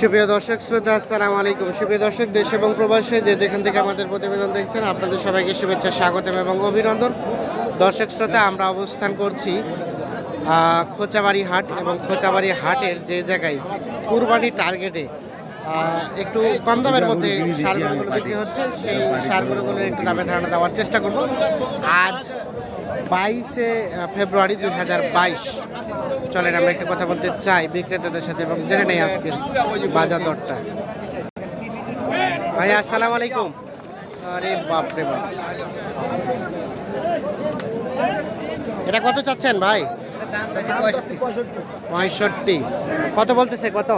সুপ্রিয় দর্শক, শ্রোতা, আসসালামু আলাইকুম। সুপ্রিয় দর্শক, দেশ এবং প্রবাসে যে যেখান থেকে আমাদের প্রতিবেদন দেখছেন, আপনাদের সবাইকে শুভেচ্ছা, স্বাগতম এবং অভিনন্দন। দর্শক, শ্রোতা, আমরা অবস্থান করছি খোচাবাড়ি হাট এবং খোঁচাবাড়ি হাটের যে জায়গায় কুরবানি টার্গেটে একটু কম দামের মধ্যে সারগুলো বিক্রি হচ্ছে, সেই সারগুলোর একটু দামে ধারণা দেওয়ার চেষ্টা করব। আজ বাইশে ফেব্রুয়ারি দুই হাজার বাইশ। চলেন, আমরা একটু কথা বলতে চাই বিক্রেতাদের সাথে এবং জেনে নেই আজকে বাজার দরটা ভাই আসসালামু আলাইকুম। আরে বাপরে বাপ। এটা কত চাচ্ছেন ভাই? পঁয়ষট্টি। কত বলতেছে, কত?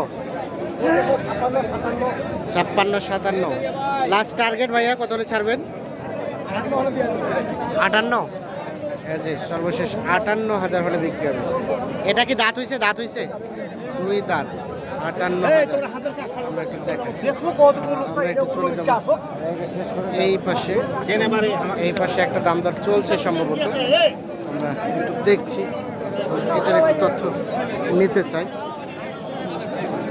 ছাপ্পান্ন সাতান্ন। লাস্ট টার্গেট ভাইয়া কত হলে ছাড়বেন? আটান্ন। হ্যাঁ যে সর্বশেষ আটান্ন হাজার হলে বিক্রি হবে। এটা কি দাঁত হইছে? দাঁত হয়েছে দুই দাঁত। আটান্ন। আমরা একটু দেখাই। এই পাশে এই পাশে একটা দাম দর চলছে সম্ভবত। আমরা দেখছি। এটার একটু তথ্য নিতে চাই।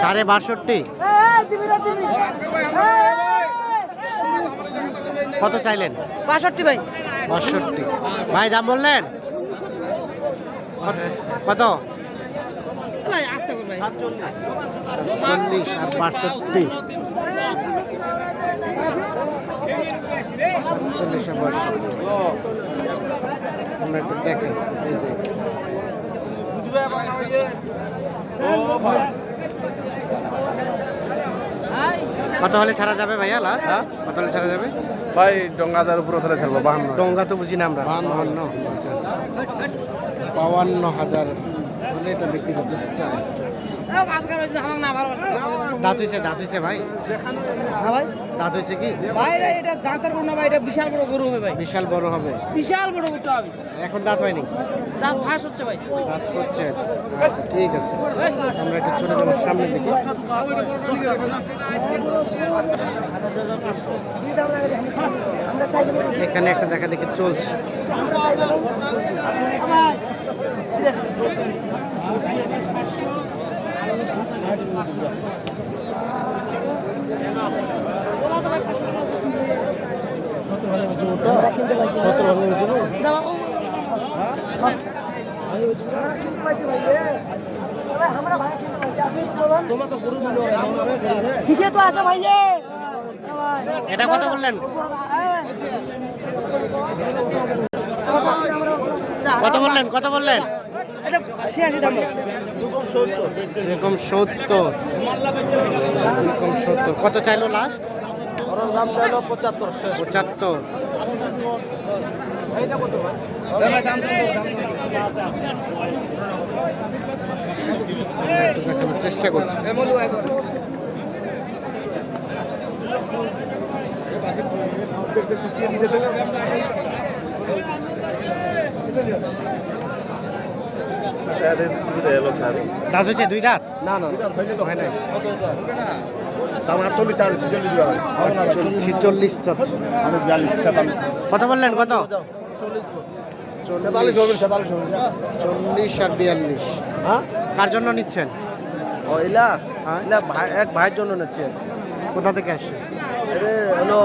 সাড়ে বাষট্টি। কত চাইলেন? বাষট্টি ভাই। বাষট্টি। ভাই দাম বললেন? কত চল্লিশ আর বাষট্টি। চল্লিশ আর বাষট্টি। আমরা একটু দেখেন এই যে। কত হলে ছাড়া যাবে ভাইয়া লাস্ট হ্যাঁ? কত হলে ছাড়া যাবে? ভাই ডঙ্গাদার উপরে চলে ছাড়বো বাহান্ন। ডঙ্গা তো বুঝি না আমরা। বাউান্ন আচ্ছা। বাউান্ন হাজার। হলে এটা বিক্রি করতে চাই দাঁত হয়েছে দাঁত হয়েছে ভাই। হ্যাঁ ভাই। দাঁত হয়েছে কি? ভাই এটা- এটা দাঁতের গরু না ভাই এটা বিশাল বড় গরু হবে ভাই। বিশাল বড় হবে। বিশাল বড় গরুটা হবে। এখন দাঁত হয়নি? দাঁত ফাঁস হচ্ছে ভাই। দাঁত হচ্ছে। আচ্ছা ঠিক আছে। আমরা একটু চলে যাব সামনের দিকে। এখানে একটা দেখা দেখি চলছে। ঠিকই তো আছে ভাই এটা কত বললেন? কত বললেন কত বললেন। এরকম সত্তর। এরকম সত্তর। কত চাইলো লাস্ট দাম চাইলো পঁচাত্তর পঁচাত্তর। দেখানোর চেষ্টা করছি। দাঁত হয়েছে দুই দাঁত? না না। হয় নাই চল্লিশ চল্লিশ ছিচল্লিশ কত বললেন কত? চল্লিশ আর বিয়াল্লিশ। হ্যাঁ? কার জন্য নিচ্ছেন? ইলা? হ্যাঁ। ভাই এক ভাইয়ের জন্য নিচ্ছে। কোথা থেকে আসছে? এটা হলো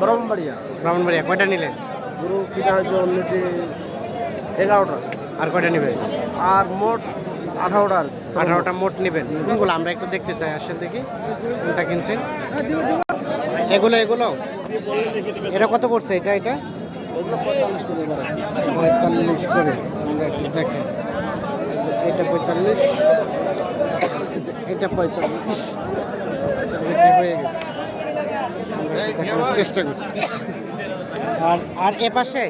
ব্রহ্মবাড়িয়া ব্রাহ্মণবাড়িয়া। কয়টা নিলেন? গুরু কিনা হয়েছে অন্যটি এগারোটা। আর কয়টা নেবেন? আর মোট আঠারোটা আঠারোটা মোট নেবেন। কোনগুলো? আমরা একটু দেখতে চাই আসেন দেখি। কোনটা কিনছেন? এগুলো এগুলো? এটা কত পড়ছে? এটা এটা? পঁয়তাল্লিশ করে। আমরা একটু দেখেন। এটা পঁয়তাল্লিশ। এটা পঁয়তাল্লিশ। হয়ে গেছে? চেষ্টা করছি। আর আর এ পাশে?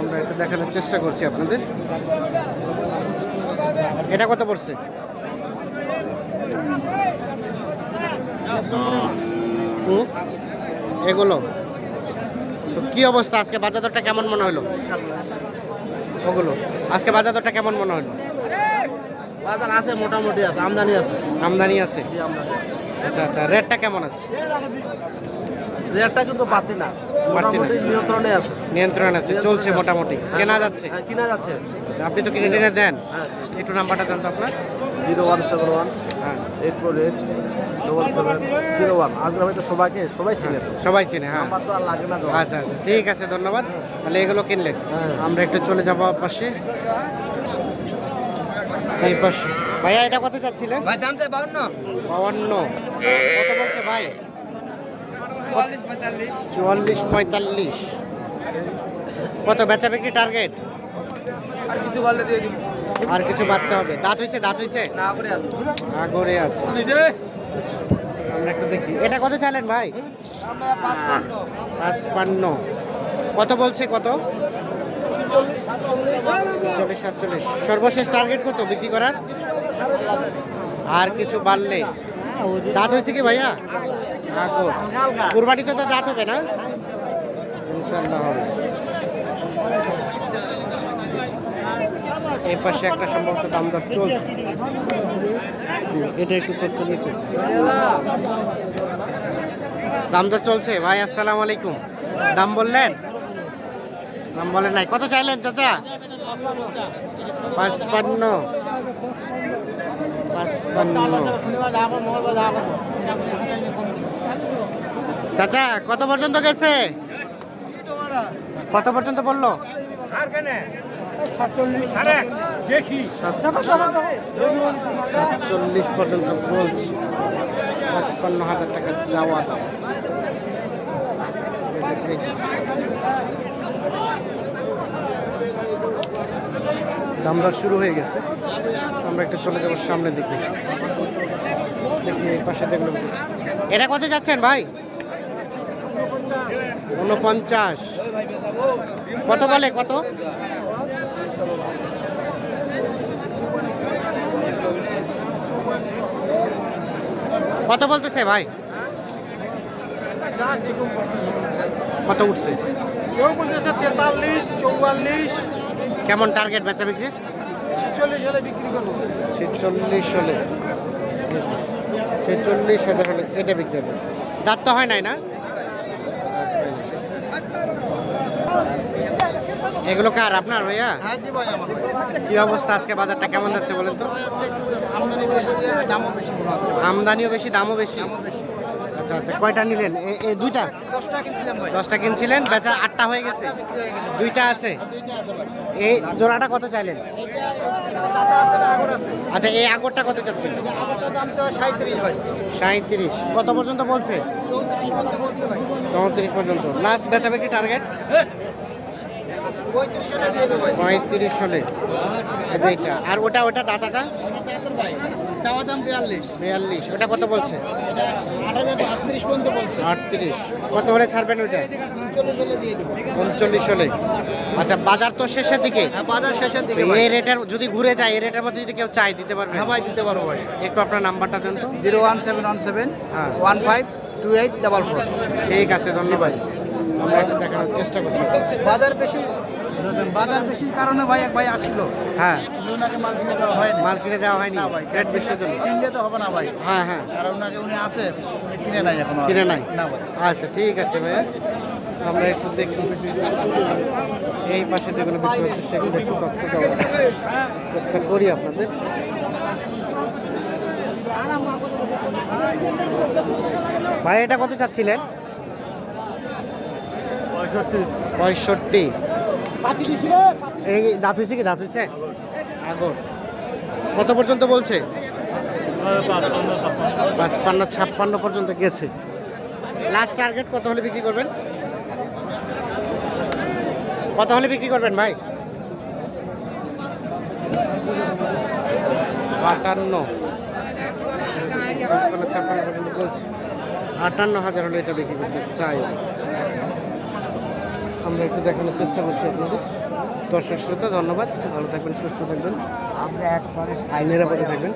আমরা এটা দেখানোর চেষ্টা করছি আপনাদের। এটা কত পড়ছে? এগুলো। তো কি অবস্থা? আজকে বাজার দরটা কেমন মনে হলো? ওগুলো। আজকে বাজার দরটা কেমন মনে হলো? বাজার আছে মোটামুটি আছে আমদানি আছে। আমদানি আছে। আচ্ছা আচ্ছা রেটটা কেমন আছে? রেটটা কিন্তু বাড়তি না। মোটামুটি নিয়ন্ত্রণে আছে। নিয়ন্ত্রণ আছে চলছে মোটামুটি। কেনা যাচ্ছে? হ্যাঁ কিনা যাচ্ছে। আচ্ছা আপনি তো কিনে টেনে দেন। হ্যাঁ একটু নাম্বারটা দেন তো আপনার। জিরো ওয়ান সেভেন ওয়ান হ্যাঁ। Eight four eight double seven zero one. আজকে হয়তো সবাইকে সবাই চিনে। সবাই চিনে হ্যাঁ। নাম্বার তো আর লাগে না আচ্ছা আচ্ছা ঠিক আছে ধন্যবাদ। তাহলে এগুলো কিনলেন। হ্যাঁ। আমরা একটু চলে যাব পাশে। এই পাশে। ভাইয়া এটা কত চাচ্ছিলেন? ভাই দাম চাই বাউন্ন। বাউন্ন। কত বলছে ভাই? চুয়াল্লিশ পঁয়তাল্লিশ। কত বেচা বিক্রি টার্গেট আর কিছু বললে দিয়ে দিব। আর কিছু বাড়তে হবে। দাঁত হইছে দাঁত হইছে? না করে আছে। আচ্ছা, আমরা একটু দেখি। এটা কত চাইলেন ভাই? পাঁচ পান্ন পাঁচপান্ন। কত বলছে কত? চল্লিশ সাতচল্লিশ। সর্বশেষ টার্গেট কত বিক্রি করার? আর কিছু বাড়লে? দাঁত হয়েছে কি ভাইয়া? কুরবানিতে তো দাঁত হবে না? ইনশাল্লাহ হবে। এই পাশে একটা সম্ভবত দাম দর চলছে। এটা একটু নিতে দাম দর চলছে? ভাই, আসসালামু আলাইকুম। দাম বললেন? দাম বলেন নাই। কত চাইলেন, চাচা? পাঁচপান্ন। চাচা, কত পর্যন্ত গেছে? কত পর্যন্ত বলল? সাতচল্লিশ পর্যন্ত বলছি। পাঁচপান্ন হাজার টাকা যাওয়া দাম। দামদর শুরু হয়ে গেছে। আমরা একটু চলে যাব সামনের দিকে। দেখি এই পাশে যেগুলো এটা কত যাচ্ছেন ভাই? উনপঞ্চাশ কত বলে কত? কত বলতেছে ভাই? কত উঠছে? তেতাল্লিশ চৌয়াল্লিশ কেমন টার্গেট বেচা বিক্রির? চল্লিশ হলে বিক্রি করব। ছেচল্লিশ হলে। ছেচল্লিশ হাজার হলে এটা বিক্রি হবে। দাঁত তো হয় নাই না। এগুলো কার আপনার ভাইয়া? হ্যাঁ জি ভাই আমার কি অবস্থা আজকে বাজারটা? কেমন যাচ্ছে বলেন তো? আমদানি বেশি দামও বেশি হচ্ছে। আমদানিও বেশি। দামও বেশি। আচ্ছা আচ্ছা কয়টা নিলেন? এই দুইটা? দশটা কিনছিলাম দশটা কিনছিলেন, বেচা আটটা হয়ে গেছে। দুইটা আছে? এই জোড়াটা কত চাইলেন? আচ্ছা এই আগরটা কত চাচ্ছেন? সাঁত্রিশ কত পর্যন্ত বলছে? চৌত্রিশ পর্যন্ত। লাস্ট বেচা বিক্রি টার্গেট? পঁয়ত্রিশ এইটা আর ওটা ওটা দাতাটা? চাওয়া দাম বিয়াল্লিশ। বিয়াল্লিশ ওটা কত বলছে? আটত্রিশ পর্যন্ত বলছে। আটত্রিশ কত হলে ছাড়বেন ওইটা? উনচল্লিশ হলে দিয়ে দেবো। উনচল্লিশ হলে। আচ্ছা বাজার তো শেষের দিকে। হ্যাঁ বাজার শেষের দিকে এই রেটের যদি ঘুরে যায় এই রেটের মধ্যে যদি কেউ চাই দিতে পারবে? হ্যাঁ ভাই দিতে পারব ভাই। একটু আপনার নাম্বারটা দেন তো। Zero one seven one seven হ্যাঁ। One five two eight double four. ঠিক আছে ধন্যবাদ। আমরা দেখানোর চেষ্টা করছি। বাজার বেশি বুঝেছেন, বাজার বেশির কারণে ভাই এক ভাই আসলো। হ্যাঁ। কিন্তু ওনাকে মাল কিনে দেওয়া হয়নি। মাল কিনে দেওয়া হয়নি। না ভাই রেট বেশির জন্য। কিনলে তো হবে না ভাই। হ্যাঁ হ্যাঁ। আর ওনাকে উনি আছে কিনে নাই এখন। কিনে নাই? না ভাই। আচ্ছা ঠিক আছে ভাইয়া আমরা একটু দেখি। এই পাশে যেগুলো বিক্রি হচ্ছে সেগুলো একটু তথ্য দেওয়ার চেষ্টা করি আপনাদের। ভাই এটা কত চাচ্ছিলেন? পঁয়ষট্টি। পঁয়ষট্টি। এই দাঁত হয়েছে কি? দাঁত হয়েছে আগর। কত পর্যন্ত বলছে? পাঁচপান্ন, ছাপ্পান্ন পর্যন্ত গেছে। লাস্ট টার্গেট কত হলে বিক্রি করবেন? কত হলে বিক্রি করবেন ভাই? আটান্ন। ছাপ্পান্ন পর্যন্ত বলছে। আটান্ন হাজার হলে এটা বিক্রি করতে চাই। আমরা একটু দেখানোর চেষ্টা করছি আপনাদের। দর্শক শ্রোতা ধন্যবাদ। ভালো থাকবেন সুস্থ থাকবেন। আমরা একবারে নিরাপদে থাকবেন।